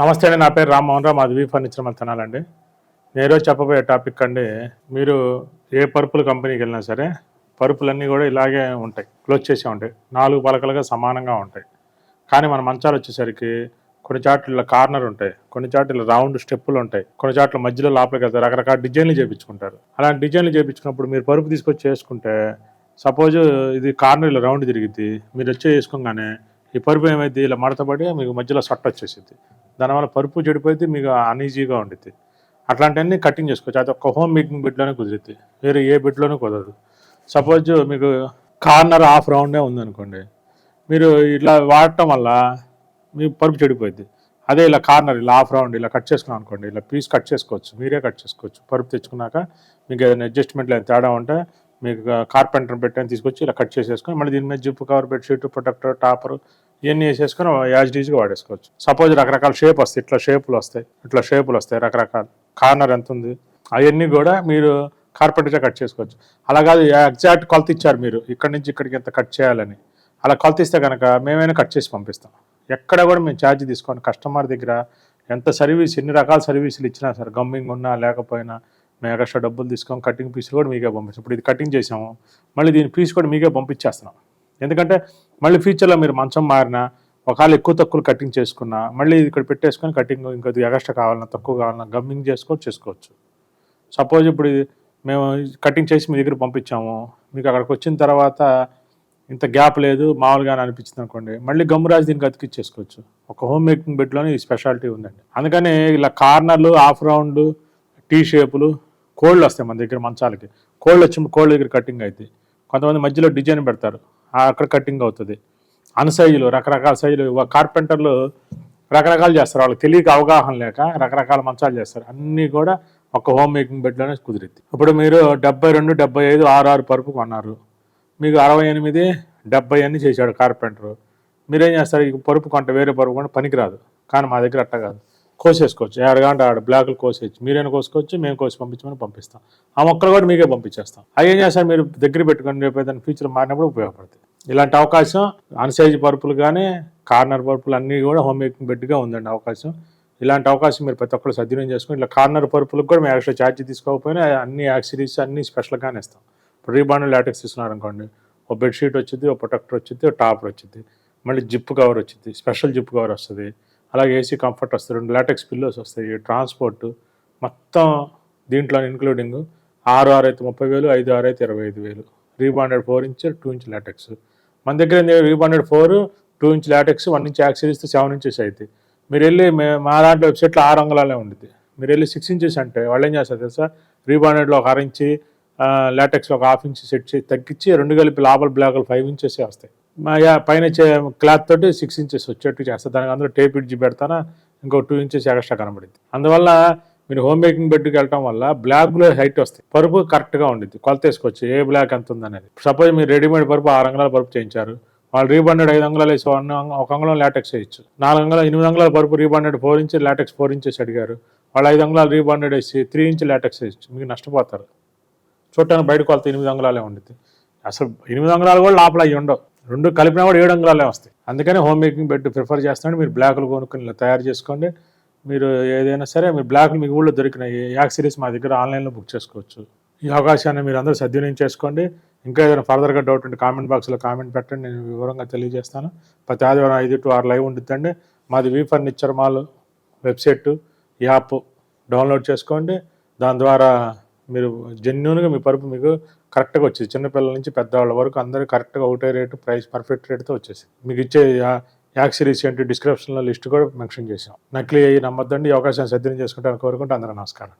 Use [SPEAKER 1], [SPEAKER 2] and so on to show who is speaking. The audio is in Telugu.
[SPEAKER 1] నమస్తే అండి నా పేరు రామ్మోహన్ రావు. మాది వి ఫర్నిచర్ మంతనాలండి నేను చెప్పబోయే టాపిక్ అండి మీరు ఏ పరుపుల కంపెనీకి వెళ్ళినా సరే పరుపులన్నీ కూడా ఇలాగే ఉంటాయి క్లోజ్ చేసే ఉంటాయి. నాలుగు పలకలుగా సమానంగా ఉంటాయి. కానీ మన మంచాలు వచ్చేసరికి కొన్ని చాట్ల కార్నర్ ఉంటాయి కొన్ని చాట్ల రౌండ్ స్టెప్పులు ఉంటాయి కొన్ని చాట్ల మధ్యలో లోపలికి వెళ్తారు రకరకాల డిజైన్లు చేయించుకుంటారు అలాంటి డిజైన్లు చేయించుకున్నప్పుడు మీరు పరుపు తీసుకొచ్చి చేసుకుంటే సపోజ్ ఇది కార్నర్ ఇలా రౌండ్ తిరిగిద్ది మీరు వచ్చి వేసుకోగానే ఈ పరుపు ఏమైంది ఇలా మడతపడి మీకు మధ్యలో సొట్ట వచ్చేసింది దానివల్ల పరుపు చెడిపోతే మీకు అన్ఈజీగా ఉండిద్ది. అట్లాంటివన్నీ కటింగ్ చేసుకోవచ్చు. అది ఒక హోమ్ మేకింగ్ బెడ్లోనే కుదిరిద్ది. వేరే ఏ బెడ్లోనూ కుదరదు. సపోజ్ మీకు కార్నర్ హాఫ్ రౌండే ఉందనుకోండి. మీరు ఇట్లా వాడటం వల్ల మీ పరుపు చెడిపోయింది అదే ఇలా కార్నర్ ఇలా హాఫ్ రౌండ్ ఇలా కట్ చేసుకున్నాం అనుకోండి. ఇలా పీస్ కట్ చేసుకోవచ్చు. మీరే కట్ చేసుకోవచ్చు. పరుపు తెచ్చుకున్నాక మీకు ఏదైనా అడ్జస్ట్మెంట్లు ఏదైనా తేడా ఉంటే మీకు కార్పెంటర్ పెట్టని తీసుకొచ్చి ఇలా కట్ చేసేసుకొని మళ్ళీ దీని మీద zip cover bedsheet protector topper ఇవన్నీ వేసేసుకొని యాజ్ డీజ్గా వాడేసుకోవచ్చు. సపోజ్ రకరకాల షేప్ వస్తాయి. ఇట్లా షేపులు వస్తాయి. ఇట్లా షేపులు వస్తాయి. రకరకాల కార్నర్ ఎంత ఉంది? అవన్నీ కూడా మీరు కార్పెంటర్గా కట్ చేసుకోవచ్చు. అలా కాదు ఎగ్జాక్ట్ కొలత ఇచ్చారు మీరు. ఇక్కడి నుంచి ఇక్కడికి ఎంత కట్ చేయాలని. అలా కొలత ఇస్తే కనుక మేమైనా కట్ చేసి పంపిస్తాం. ఎక్కడ కూడా మేము ఛార్జ్ తీసుకోండి కస్టమర్ దగ్గర ఎంత సర్వీస్ ఎన్ని రకాల సర్వీసులు ఇచ్చినా సార్ గమ్మింగ్ ఉన్నా లేకపోయినా మేము ఎక్స్ట్రా డబ్బులు తీసుకొని కటింగ్ పీస్ కూడా మీకే పంపిస్తాం. ఇప్పుడు ఇది కటింగ్ చేసాము. మళ్ళీ దీని పీస్ కూడా మీకే పంపించేస్తున్నాం. ఎందుకంటే మళ్ళీ ఫ్యూచర్లో మీరు మంచం మారినా ఒకవేళ ఎక్కువ తక్కువ కటింగ్ చేసుకున్నా మళ్ళీ ఇక్కడ పెట్టేసుకొని కటింగ్ ఇంకా ఎగస్ట్రా కావాలన్నా తక్కువ కావాలన్నా గమ్మింగ్ చేసుకోవచ్చు చేసుకోవచ్చు. సపోజ్ ఇప్పుడు మేము కటింగ్ చేసి మీ దగ్గర పంపించాము మీకు అక్కడికి వచ్చిన తర్వాత ఇంత గ్యాప్ లేదు మామూలుగానే అనిపించింది అనుకోండి మళ్ళీ గమ్మురాజు దీనికి అతికిచ్చేసుకోవచ్చు. ఒక హోమ్ మేకింగ్ బెడ్లోనే ఈ స్పెషాలిటీ ఉందండి. అందుకని ఇలా కార్నర్లు హాఫ్ రౌండ్లు టీ షేపులు కోళ్ళు వస్తాయి మన దగ్గర మంచాలకి. కోళ్ళు వచ్చి కోళ్ళ దగ్గర కటింగ్ అవుతాయి కొంతమంది మధ్యలో డిజైన్ పెడతారు. అక్కడ కటింగ్ అవుతుంది. అన్ సైజులు రకరకాల సైజులు కార్పెంటర్లు రకరకాలు చేస్తారు. వాళ్ళకి తెలియక అవగాహన లేక రకరకాల మంచాలు చేస్తారు. అన్నీ కూడా ఒక హోమ్ మేకింగ్ బెడ్లోనే కుదిరిద్ది. ఇప్పుడు మీరు డెబ్బై రెండు డెబ్బై ఐదు ఆరు ఆరు పరుపు కొన్నారు. మీకు అరవై ఎనిమిది డెబ్బై అన్ని చేశాడు కార్పెంటరు మీరేం చేస్తారు? ఈ పరుపు కొంట వేరే పరుపు కొంట పనికిరాదు. కానీ మా దగ్గర అట్ట కాదు. కోసేసుకోవచ్చు. ఏడగంట ఆడ బ్లాక్లు కోసేయచ్చు. మీరైనా కోసుకోవచ్చు మేము కోసి పంపించమని పంపిస్తాం. ఆ మొక్కలు కూడా మీకే పంపించేస్తాం. అవి ఏం చేస్తారు మీరు దగ్గర పెట్టుకొని రేపు ఏదైనా ఫ్యూచర్ మారినప్పుడు ఉపయోగపడతాయి. ఇలాంటి అవకాశం అన్సైజ్ పరుపులు కానీ కార్నర్ పరుపులు అన్నీ కూడా హోమ్ మేకింగ్ బెడ్గా ఉందండి అవకాశం. ఇలాంటి అవకాశం మీరు ప్రతి ఒక్కరు సద్వినియోగం చేసుకుని ఇట్లా కార్నర్ పరుపులకు కూడా మేము ఎక్స్ట్రా ఛార్జ్ తీసుకోకపోయినా అన్ని యాక్సిరీస్ అన్ని స్పెషల్గానే ఇస్తాం. ఇప్పుడు రీబాండ్ లాటెక్స్ ఇస్తున్నారు అనుకోండి ఒక బెడ్షీట్ వచ్చింది ఒక ప్రొటెక్టర్ వచ్చింది ఒక టాపర్ వచ్చింది మళ్ళీ జిప్ కవర్ వచ్చింది స్పెషల్ జిప్ కవర్ వస్తుంది. అలాగే ఏసీ కంఫర్ట్ వస్తాయి రెండు లాటెక్స్ పిల్లోస్ వస్తాయి ట్రాన్స్పోర్ట్ మొత్తం దీంట్లో ఇన్క్లూడింగ్ ఆరు ఆరు అయితే ముప్పై వేలు ఐదు ఆరు అయితే ఇరవై ఐదు వేలు. Rebonded four inch two inch latex మన దగ్గర rebonded four two inch latex one inch accessories seven inches అవుతాయి మీరు వెళ్ళి మా దాంట్లో వెబ్సైట్లో ఆరు అంగుళాలే ఉంటుంది మీరు వెళ్ళి సిక్స్ ఇంచెస్ అంటే వాళ్ళు ఏం చేస్తారు తెలుసా? రీబాండెడ్లో ఒక అర ఇంచి లాటెక్స్లో ఒక హాఫ్ ఇంచ్ సెట్ చేసి తగ్గించి రెండు కలిపి లోపల బ్లాకులు ఫైవ్ ఇంచెస్ వస్తాయి. పైన క్లాత్ తోటి సిక్స్ ఇంచెస్ వచ్చేట్టు చేస్తా. దానికి అందులో టేప్ ఇడ్జి పెడతానా ఇంకో టూ ఇంచెస్ ఎక్స్ట్రా కనబడింది. అందువల్ల మీరు హోమ్ మేకింగ్ బెడ్కి వెళ్ళటం వల్ల బ్లాక్లో హైట్ వస్తాయి. పరుపు కరెక్ట్గా ఉండిద్ది. కొలత వేసుకోవచ్చు. ఏ బ్లాక్ ఎంత ఉందనేది. సపోజ్ మీరు రెడీమేడ్ పరుపు ఆరు అంగుళాల పరుపు చేయించారు. వాళ్ళు రీబండెడ్ ఐదు అంగుళాలు వేసి ఒక అంగుళం లాటెక్స్ వేయచ్చు. నాలుగు అంగుళాలు ఎనిమిది అంగుళాల పరుపు rebonded four inch latex four inches అడిగారు. వాళ్ళు ఐదు అంగుళాలు రీబాండెడ్ వేసి త్రీ ఇంచ్ లాటెక్స్ వేయచ్చు. మీకు నష్టపోతారు. చూడటానికి బయట కొలత ఎనిమిది అంగుళాలే ఉండిద్ది. అసలు ఎనిమిది అంగుళాలు కూడా లోపల అవి ఉండవు. రెండు కలిపినా కూడా ఏడు అంగుళాలే వస్తాయి. అందుకనే హోమ్ మేకింగ్ బెడ్ ప్రిఫర్ చేస్తాను మీరు బ్లాక్లు కొనుక్కొని తయారు చేసుకోండి. మీరు ఏదైనా సరే మీరు బ్లాక్లు మీ ఊళ్ళో దొరికినాయి యాక్ సిరీస్ మా దగ్గర ఆన్లైన్లో బుక్ చేసుకోవచ్చు. ఈ అవకాశాన్ని మీరు అందరూ సద్వినియోగం చేసుకోండి. ఇంకా ఏదైనా ఫర్దర్గా డౌట్ ఉంటే కామెంట్ బాక్స్లో కామెంట్ పెట్టండి. నేను వివరంగా తెలియజేస్తాను. ప్రతి ఆదివారం ఐదు టు ఆరు లైవ్ ఉంటుందండి. మాది V furniture mall website app download చేసుకోండి. దాని ద్వారా మీరు జెన్యున్గా మీ పరుపు మీకు కరెక్ట్గా వచ్చేది. చిన్నపిల్లల నుంచి పెద్దవాళ్ళ వరకు అందరూ కరెక్ట్గా ఒకటే రేటు ప్రైస్ పర్ఫెక్ట్ రేట్తో వచ్చేసి. మీకు ఇచ్చే యా- యాక్ సిరీస్ ఏంటి డిస్క్రిప్షన్లో లిస్ట్ కూడా మెన్షన్ చేసాం నకిలీ అయ్యి నమ్మద్దండి అవకాశం సద్యం సద్వినియోగం చేసుకుంటాను కోరుకుంటే అందరూ నమస్కారం.